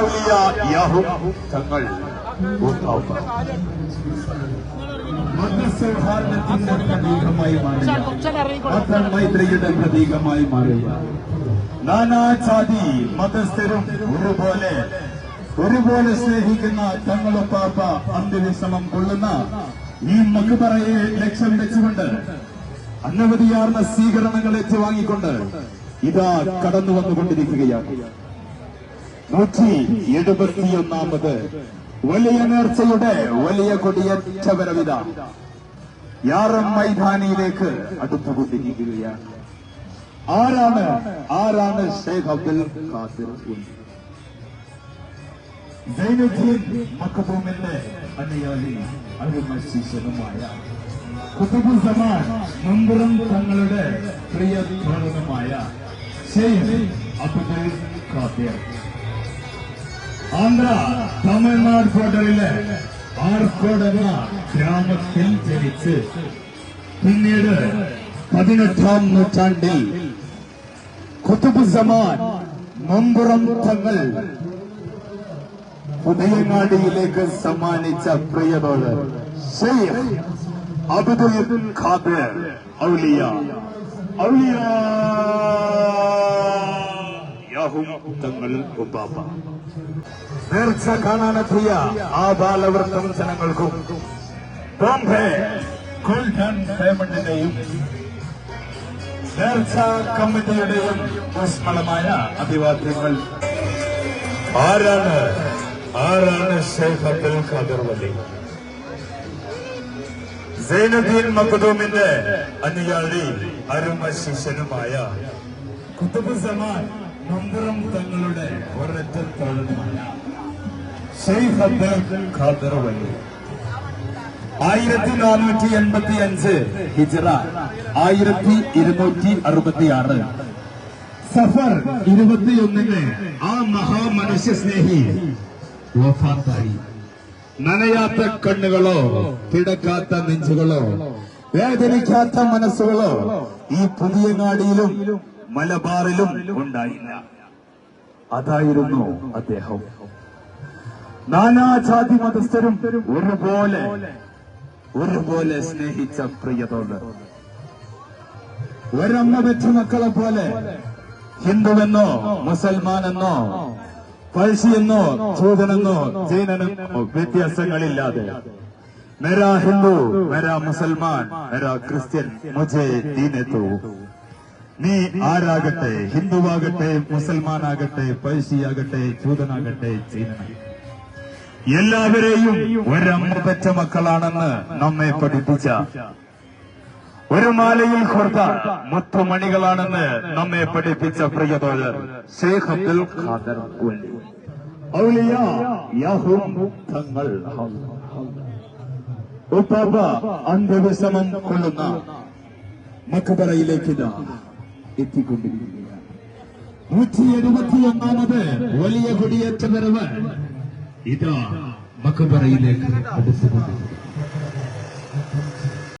ഔലിയ യാഹും. തങ്ങൾ ഉണ്ടാവുക മതസൗഹാർദ്ദത്തിന്റെ പ്രതീകമായി മാറിയ മാറിയ നാനാജാതി മതസ്ഥരും ഒരുപോലെ ഒരുപോലെ സ്നേഹിക്കുന്ന തങ്ങളുപ്പാപ്പ അന്ത്യവിശ്രമം കൊള്ളുന്ന ഈ മകുപറയെ ലക്ഷ്യം വെച്ചുകൊണ്ട് അനവധിയാർന്ന സ്വീകരണങ്ങൾ ഏറ്റുവാങ്ങിക്കൊണ്ട് ഇതാ കടന്നു വന്നുകൊണ്ടിരിക്കുകയാണ് നൂറ്റി എഴുപത്തിയൊന്നാമത് വലിയ നേർച്ചയുടെ വലിയ കൊടിയേറ്റ വരവിത. യാറം മൈതാനിയിലേക്ക് അടുത്തുകൊണ്ടിരിക്കുകയാണ്. ആരാണ് ആരാണ് ഷെയ്ഖ് അബ്ദുൽ മുമ്പുറം തങ്ങളുടെ പ്രിയ ധോരണമായ അബ്ദുൽ ഖാദിർ. ആന്ധ്ര തമിഴ്നാട് ബോർഡറിലെ ആർക്കോട് ഗ്രാമത്തിൽ ജനിച്ച്. പിന്നീട് പതിനെട്ടാം നൂറ്റാണ്ടിൽ കുത്തുബുസമാൻ മമ്പുറം തങ്ങൾ ഉദയനാടിയിലേക്ക് സമ്മാനിച്ച പ്രിയതോട് ഷെയ്ഖ് അബ്ദുൽ ഖാദർ ഔലിയ. ഔലിയ! യാഹും തങ്ങൾ ഉപ്പാപ്പ. നേർച്ച കാണാനെത്തിയ ആ ബാലവൃത്തം ജനങ്ങൾക്കും ബോംബെ ഗോൾഡൻ ഡയമണ്ടിന്റെയും നേർച്ച കമ്മിറ്റിയുടെയും ഊഷ്മളമായ അഭിവാദ്യങ്ങൾ. ആരാണ് ആരാണ് ഷെയ്ഖ് അബ്ദുൽ ഖാദർ വലി? സൈനുദ്ദീൻ മഖദൂമിന്റെ അനുയാളി അരുമ ശിഷ്യനുമായ കുത്തുബുസമാൻ മന്ദിരം തങ്ങളുടെ ഒരൊറ്റ തോഴനുമായ ഷെയ്ഖ് അബ്ദുൽ ഖാദർ വലി ആയിരത്തി നാനൂറ്റി എൺപത്തി അഞ്ച് ഹിജറ ആയിരത്തി ഇരുന്നൂറ്റി അറുപത്തി ആറ് സഫർ ഇരുപത്തിയൊന്നിന് ആ മഹാമനുഷ്യ സ്നേഹി വഫാത്തായി. നനയാത്ത കണ്ണുകളോ തിടക്കാത്ത നെഞ്ചുകളോ വേദനിക്കാത്ത മനസ്സുകളോ ഈ പുതിയ നാടിയിലും മലബാറിലും ഉണ്ടായില്ല. അതായിരുന്നു അദ്ദേഹം. നാനാജാതി മതസ്ഥരും ഒരുപോലെ ഒരുപോലെ സ്നേഹിച്ച പ്രിയതോട്. ഒരമ്മ വെച്ച മക്കളെ പോലെ ഹിന്ദുവെന്നോ മുസൽമാനെന്നോ പഴ്സിയെന്നോ ചൂതനെന്നോ ജൈനനെന്നോ വ്യത്യാസങ്ങളില്ലാതെ. മെരാ ഹിന്ദു മെരാ മുസൽമാൻ മെരാ ക്രിസ്ത്യൻ മുജേ ദീനെത്തോ നീ ആരാകട്ടെ ഹിന്ദുവാകട്ടെ മുസൽമാനാകട്ടെ പഴ്സിയാകട്ടെ ജൈനനാകട്ടെ എല്ലാവരെയും ഒരമ്മ പെറ്റ മക്കളാണെന്ന് നമ്മെ പഠിപ്പിച്ച ഒരു മാലയിൽ ഹുർദ മുത്തുമണികളാണെന്ന് നമ്മെ പഠിപ്പിച്ച പ്രിയതോഴർ ഷെയ്ഖ് അബ്ദുൽ ഖാദർ തങ്ങൾ ഉപ്പാപ്പ അന്ത്യവിശ്രമം കൊള്ളുന്ന മക്കബറയിലേക്ക് എത്തിക്കൊണ്ടിരിക്കുകയാണ്. നൂറ്റി എഴുപത്തിയൊന്നാമത് വലിയ കുടിയേറ്റ വരവ്. ഇതാ മക്കബറയിലേക്ക് അടുത്തുകൊണ്ടിരിക്കുന്നു.